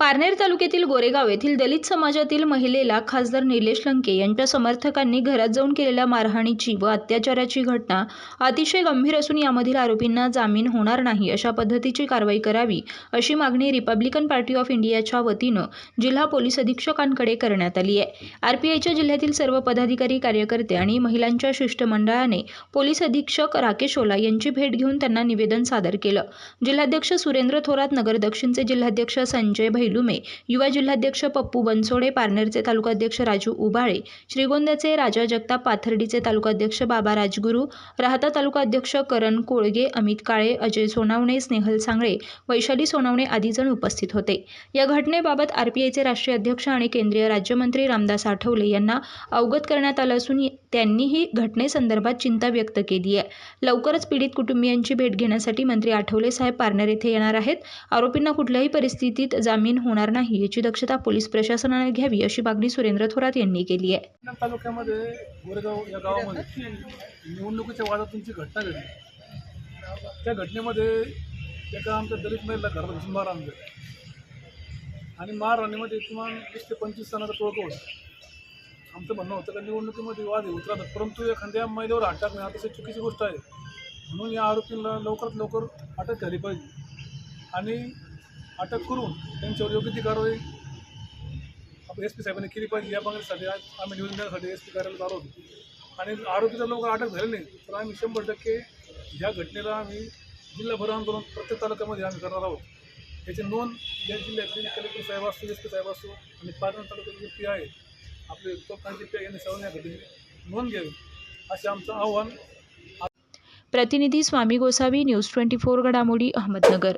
पारनेर तालुक्यातील गोरेगाव येथील दलित समाजातील महिलेला खासदार निलेश लंके यांच्या समर्थकांनी घरात जाऊन केलेल्या मारहाणीची व अत्याचाराची घटना अतिशय गंभीर असून यामधील आरोपींना जामीन होणार नाही अशा पद्धतीची कारवाई करावी अशी मागणी रिपब्लिकन पार्टी ऑफ इंडियाच्या वतीनं जिल्हा पोलीस अधीक्षकांकडे करण्यात आली आहे. आरपीआयच्या जिल्ह्यातील सर्व पदाधिकारी कार्यकर्ते आणि महिलांच्या शिष्टमंडळाने पोलीस अधीक्षक राकेश ओला यांची भेट घेऊन त्यांना निवेदन सादर केलं. जिल्हाध्यक्ष सुरेंद्र थोरात नगर दक्षिणचे जिल्हाध्यक्ष संजय रिलुमे युवा जिल्हाध्यक्ष पप्पू बनसोडे पारनेरचे तालुकाध्यक्ष राजू उबाळे श्रीगोंद्याचे राजा जगताप पाथर्डीचे तालुकाध्यक्ष बाबा राजगुरू राहता तालुकाध्यक्ष करण कोळगे अमित काळे अजय सोनावणे स्नेहल सांगळे वैशाली सोनावणे आदी जण उपस्थित होते. या घटनेबाबत आरपीआयचे राष्ट्रीय अध्यक्ष आणि केंद्रीय राज्यमंत्री रामदास आठवले यांना अवगत करण्यात आलं असून त्यांनीही घटनेसंदर्भात चिंता व्यक्त केली आहे. लवकरच पीडित कुटुंबियांची भेट घेण्यासाठी मंत्री आठवले साहेब पारनेर येथे येणार आहेत. आरोपींना कुठल्याही परिस्थितीत जामीन होणार नाही याची दक्षता पोलीस प्रशासनाने घ्यावी अशी मागणी सुरेंद्र थोरात यांनी केली आहे. तालुक्यामध्ये गोरेगाव या गावामध्ये निवडणुकीच्या वादातूनची घटना घडली. त्या घटनेमध्ये एका आमच्या दलित महिला घरात घुसून मार आणलं. आणि मारहाणीमध्ये किमान वीस ते पंचवीस जणांचा तोडक होता. आमचं म्हणणं होतं का निवडणुकीमध्ये वाद हे उतरतात परंतु एखाद्या महिलेवर अटक नाही हा तशी चुकीची गोष्ट आहे. म्हणून या आरोपींना लवकरात लवकर अटक झाली पाहिजे. आणि अटक करून त्यांच्यावर योग्य ती कारवाई आपण एस पी साहेबांनी केली पाहिजे. या मागणीसाठी आज आम्ही निवेदन देण्यासाठी एस पी कार्यालयात आलो होतो. आणि आरोपी जर लवकर अटक झाले नाही तर आम्ही शंभर टक्के ह्या घटनेला आम्ही जिल्हाभर आंदोलन प्रत्येक तालुक्यामध्ये आम्ही करणार आहोत. याची नोंद या जिल्ह्यातील कलेक्टर साहेब असतो एस पी साहेब असतो आणि पाटण तालुक्याचे जे पी आहे आपले तोफखानचे पी यांनी सर्वांनी या घटनेची नोंद घ्यावी असे आमचं आव्हान. प्रतिनिधी Swami Gosavi news twenty four घडामोडी अहमदनगर.